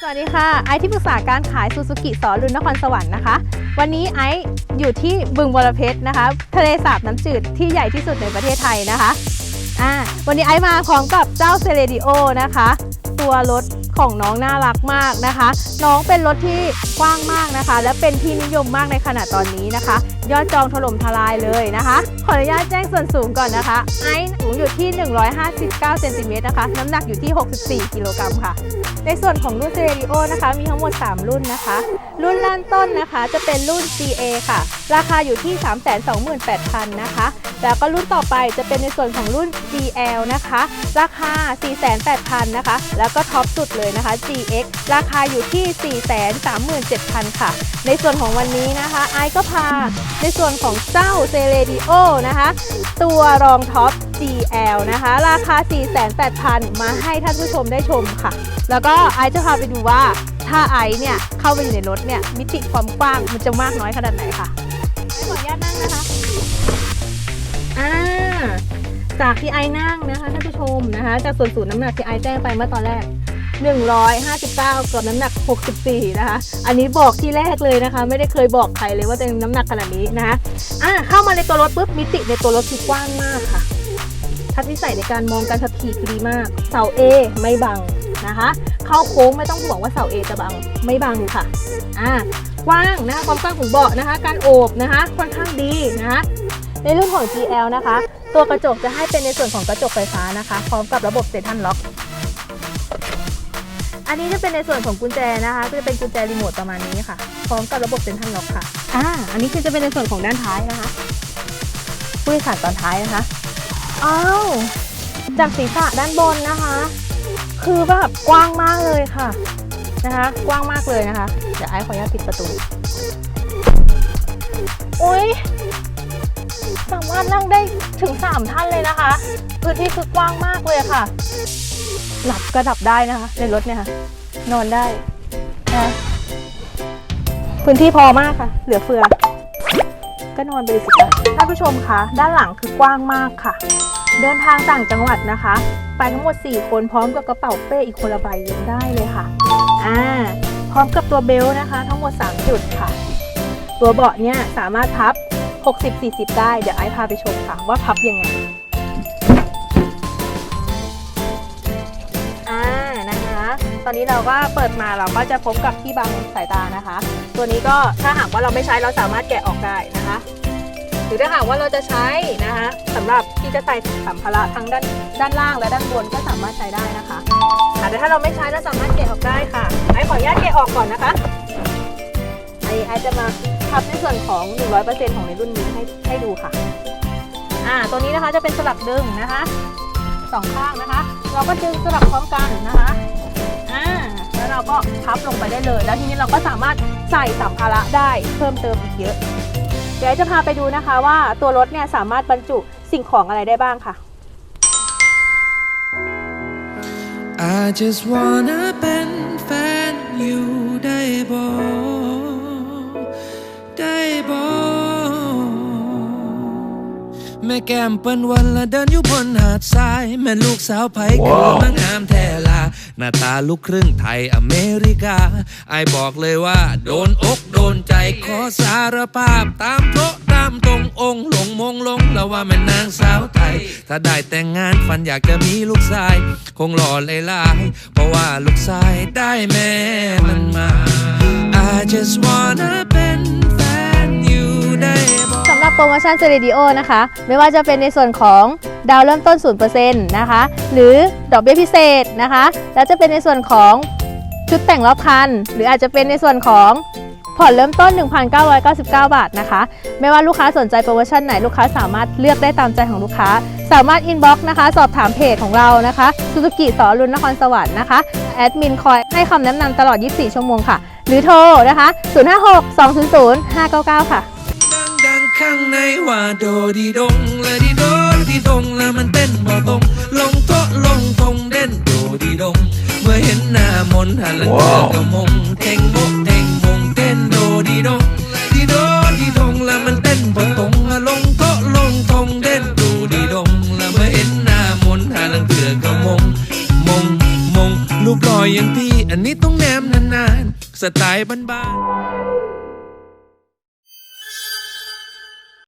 สวัสดีค่ะไอซ์ที่ปรึกษาการขายซูซูกิสอนลุนนครสวรรค์นะคะ วันนี้ไอซ์อยู่ที่บึงบรเพชรนะคะ ทะเลสาบน้ำจืดที่ใหญ่ที่สุดในประเทศไทยนะคะอ่าวันนี้ไอซ์มาพร้อมกับเจ้าเซเลดิโอนะคะ ตัวรถของน้องน่ารักมากนะคะ น้องเป็นรถที่กว้างมากนะคะ และเป็นที่นิยมมากในขณะตอนนี้นะคะ ยอดจองถล่มทลายเลยนะคะ ขออนุญาตแจ้งส่วนสูงก่อนนะคะ ไอซ์สูงอยู่ที่ 159เซนติเมตรนะคะ น้ำหนักอยู่ที่ 64 กิโลกรัมค่ะ ในส่วนของรุ่นเซเรดิโอนะคะ มีทั้งหมด 3 รุ่นนะคะ รุ่นเริ่มต้นนะคะจะเป็นรุ่น GA ค่ะ ราคาอยู่ที่ 328,000 นะคะ แล้วก็รุ่นต่อไปจะเป็นในส่วนของรุ่น GL นะคะ ราคา 48,000 นะคะ แล้วก็ท็อปสุดเลยนะคะ GX ราคาอยู่ที่ 437,000 ค่ะ ในส่วนของวันนี้นะคะ ไอซ์ก็พาในส่วนของเจ้าเซเรดิโอนะคะ ตัวรองท็อป GL นะคะ ราคา 48,000 มาให้ท่านผู้ชมได้ชมค่ะ แล้วก็ไอจะพาไปดูว่าถ้าไอเนี่ย เข้าไปอยู่ในรถเนี่ย มิติความกว้างมันจะมากน้อยขนาดไหนค่ะไอซ์ขออนุญาตนั่งนะคะอ่าจากที่ไอนั่งนะคะท่านผู้ชมนะคะ จากส่วนสูงน้ำหนักที่ไอแจ้งไปเมื่อตอนแรก 159 กับน้ำหนัก 64 นะคะ อันนี้บอกที่แรกเลยนะคะ ไม่ได้เคยบอกใครเลยว่าตัวเองน้ำหนักขนาดนี้นะคะอ่าเข้ามาในตัวรถปุ๊บมิติในตัวรถคือกว้างมากค่ะ ทัศนิสัยในการมองการขับขี่คือดีมาก เสา A ไม่บังนะคะ เข้าโค้งไม่ต้องห่วงว่าเสา A จะบังไม่บังค่ะอ่ากว้างนะคะความกว้างของเบาะนะคะ การโอบนะคะค่อนข้างดีนะคะในรุ่นของ GL นะคะ ตัวกระจกจะให้เป็นในส่วนของกระจกไฟฟ้านะคะ พร้อมกับระบบเซนทรัลล็อก อันนี้จะเป็นในส่วนของกุญแจนะคะก็จะเป็นกุญแจรีโมทประมาณนี้ค่ะ พร้อมกับระบบเซ็นทรัลล็อกค่ะ อ่า อันนี้คือจะเป็นในส่วนของด้านท้ายนะคะ ผู้โดยสารตอนท้ายนะคะ อ้าว จากศีรษะด้านบนนะคะ คือแบบกว้างมากเลยค่ะ นะคะ กว้างมากเลยนะคะ เดี๋ยวไอ้ขออนุญาตปิดประตูโอ้ยสามารถนั่งได้ถึง 3 ท่านเลยนะคะ พื้นที่คือกว้างมากเลยค่ะ หลับก็ดับได้นะคะ ในรถเนี่ยค่ะ นอนได้นะพื้นที่พอมากค่ะ เหลือเฟือ ก็นอนไปเลยสิคะท่านผู้ชมคะด้านหลังคือกว้างมากค่ะ เดินทางต่างจังหวัดนะคะ ไปทั้งหมด 4 คนพร้อมกับกระเป๋าเป้อีกคนละใบยังได้เลยค่ะอ่าพร้อมกับตัวเบลนะคะ ทั้งหมด 3 จุดค่ะ ตัวเบาะเนี่ยสามารถพับ 60-40 ได้ เดี๋ยวไอซ์พาไปชมค่ะ ว่าพับยังไง อนนี้เราก็เปิดมาเราก็จะพบกับที่บังสายตานะคะ ตัวนี้ก็ถ้าหากว่าเราไม่ใช้เราสามารถแกะออกได้นะคะ หรือถ้าหากว่าเราจะใช้นะคะสำหรับที่จะใส่สัมภาระทั้งด้านด้านล่างและด้านบนก็สามารถใช้ได้นะคะอะแต่ถ้าเราไม่ใช้เราสามารถแกะออกได้ค่ะไอ้ขออนุญาตแกะออกก่อนนะคะไอ้ไอ้จะมาพับในส่วนของ 100%ของในรุ่นนี้ให้ให้ดูค่ะอ่าตัวนี้นะคะจะเป็นสลักดึงนะคะสองข้างนะคะ เราก็ดึงสลักพร้อมกันนะคะ อ่าแล้วเราก็พับลงไปได้เลย แล้วทีนี้เราก็สามารถใส่สัมภาระได้เพิ่มเติมอีกเยอะ เดี๋ยวจะพาไปดูนะคะว่าตัวรถเนี่ยสามารถบรรจุสิ่งของอะไรได้บ้างค่ะ I just wanna เป็นแฟนอยู่ได้บ่ได้บ่แม่แก้มเปิ้นวันละเดินอยู่บนหาดทราย แม่ลูกสาวไผเกิดมางามแท้ลา หน้าตาลูกครึ่งไทยอเมริกา ไอบอกเลยว่า โดนอกโดนใจขอสารภาพตามโต๊ะตามตรงองค์หลงมงลงแล้วว่าแม่นางสาวไทย ถ้าได้แต่งงานฝันอยากจะมีลูกชาย คงหล่อเลยลาย เพราะว่าลูกชายได้แม่มันมา I just wanna เโปรโมชั่นเซเรดิโอนะคะ ไม่ว่าจะเป็นในส่วนของดาวเริ่มต้น 0%นะคะ หรือดอกเบี้ยพิเศษนะคะ แล้วจะเป็นในส่วนของชุดแต่งรอบคัน หรืออาจจะเป็นในส่วนของผ่อนเริ่มต้น 1,999 บาทนะคะ ไม่ว่าลูกค้าสนใจโปรโมชั่นไหนลูกค้าสามารถเลือกได้ตามใจของลูกค้า สามารถอินบ็อกซ์นะคะ สอบถามเพจของเรานะคะซูซูกิสอรุณนครสวรรค์นะคะ แอดมินคอยให้คำแนะนำตลอด 24 ชั่วโมงค่ะ หรือโทรนะคะ 056 200 599 ค่ะ ข้างในว่าโดดีดงและดีโดดีดงแล้วมันเต้นบ่ตรงลงโต๊ะลงทงเด่นโดดีดง เมื่อเห็นหน้ามนต์หันหลังเธอก็มงเท่งโมกเท่งมงเต้นโดดีดงดีโดดีดงแล้วมันเต้นบ่ตรงลงโต๊ะลงทงเด่นโดดีดงแล้วเมื่อเห็นหน้ามนต์หันหลังเธอก็มงมงมงลรูปหล่ออย่างพี่อันนี้ต้องแนมนานๆสไตล์บ้านๆ